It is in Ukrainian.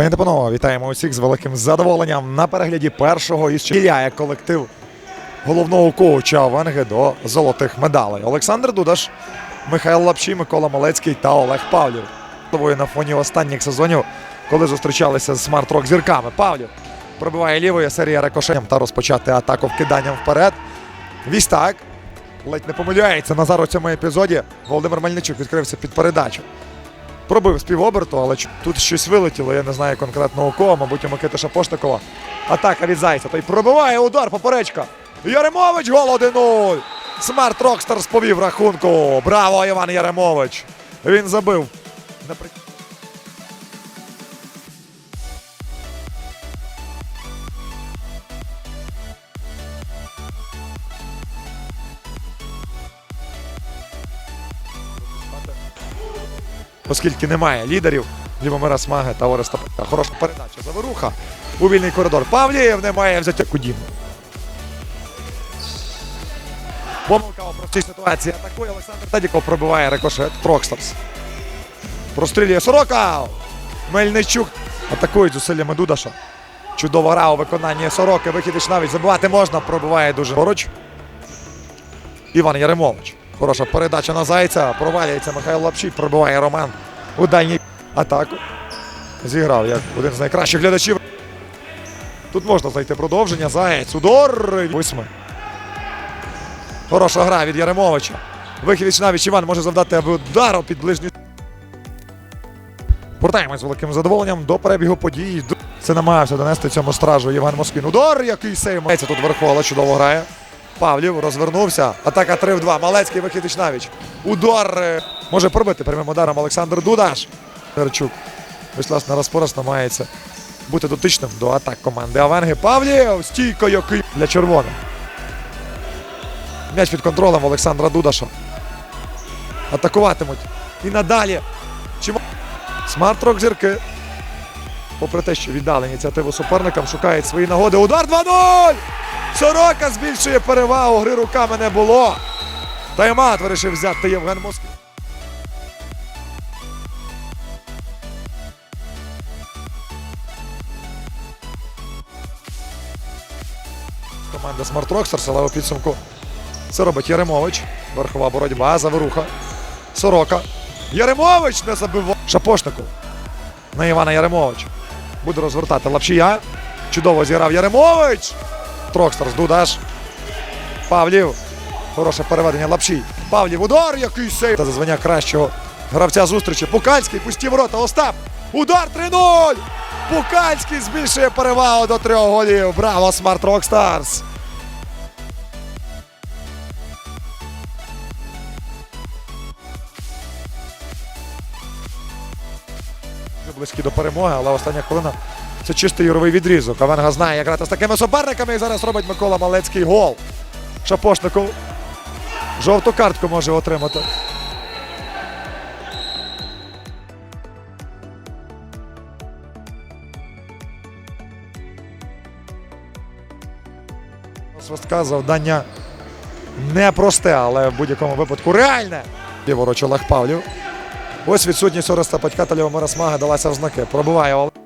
Пані та вітаємо усіх з великим задоволенням на перегляді першого із чіляє колектив головного коуча Венги до золотих медалей. Олександр Дудаш, Михайло Лапшій, Микола Малецький та Олег Павлів. На фоні останніх сезонів, коли зустрічалися з смарт-рок зірками. Павлів пробиває лівою серія рикошетом та розпочати атаку вкиданням вперед. Вістак ледь не помиляється Назар у цьому епізоді. Володимир Мельничук відкрився під передачу. Пробив з півоберту, але тут щось вилетіло. Я не знаю конкретно у кого, мабуть, у Микити Шапошникова. Атака від Зайця. Той пробиває удар поперечка. Яремович гол 1-0. Смарт Рокстер сповів рахунку. Браво, Іван Яремович. Він забив. Оскільки немає лідерів Лівомира Смаги та Ореста Петка. Хороша передача. Заворуха у вільний коридор. Павлієв немає взяття Кудім. Помилка у простій ситуації. Атакує Олександр Тадіков пробиває рикошет. Трокстарс. Прострілює Сорока. Мельничук. Атакують зусиллями Дудаша. Чудова гра у виконанні Сороки. Вихідич навіть забивати можна. Пробиває дуже поруч. Іван Яремович. Хороша передача на Зайця. Провалюється Михайло Лапшій. Пробиває Роман у дальній атаку. Зіграв як один з найкращих глядачів. Тут можна знайти продовження. Заєць. Удар. Восьми. Хороша гра від Яремовича. Вихідич навіть Іван може завдати аби удару під ближню. Повертаємось з великим задоволенням до перебігу подій. Це намагався донести цьому стражу Євген Москвін. Удар, який сейв. Тут Верхола чудово грає. Павлів розвернувся. Атака 3 в 2. Малецький вихідич навіч. Удар е, може пробити прямим ударом Олександр Дудаш. Терчук. Ось, власне, Распорос намагається бути дотичним до атак команди Авенги. Павлів! Стійко який для червоних. М'яч під контролем Олександра Дудаша. Атакуватимуть. І надалі. Чи Смарт-рок зірки. Попри те, що віддали ініціативу суперникам, шукають свої нагоди. Удар 2-0! Сорока збільшує перевагу. Гри руками не було. Таймат вирішив взяти Євген Москвин. Команда Smart Rockstars, але у підсумку це робить Яремович. Верхова боротьба, заворуха. Сорока. Яремович не забивав. Шапошнику. На Івана Яремовича. Буде розвертати Лапшія. Чудово зіграв Яремович. Трокстарс, Дудаш. Павлів. Хороше переведення Лапшій. Павлів удар, який сейв. Та зазвання кращого гравця зустрічі. Пукальський, пусті ворота. Остап. Удар 3-0. Пукальський збільшує перевагу до трьох голів. Браво, Смарт Рокстарс. Близькі до перемоги, але остання хвилина це чистий юровий відрізок. Авенга знає, як грати з такими суперниками. І зараз робить Микола Малецький гол. Шапошников жовту картку може отримати. Свистка завдання непросте, але в будь-якому випадку реальне. Ліворуч Олег Павлів. Ось відсутність Ореста Патька та Лівомира Смага далася в знаки. Пробиває Олег.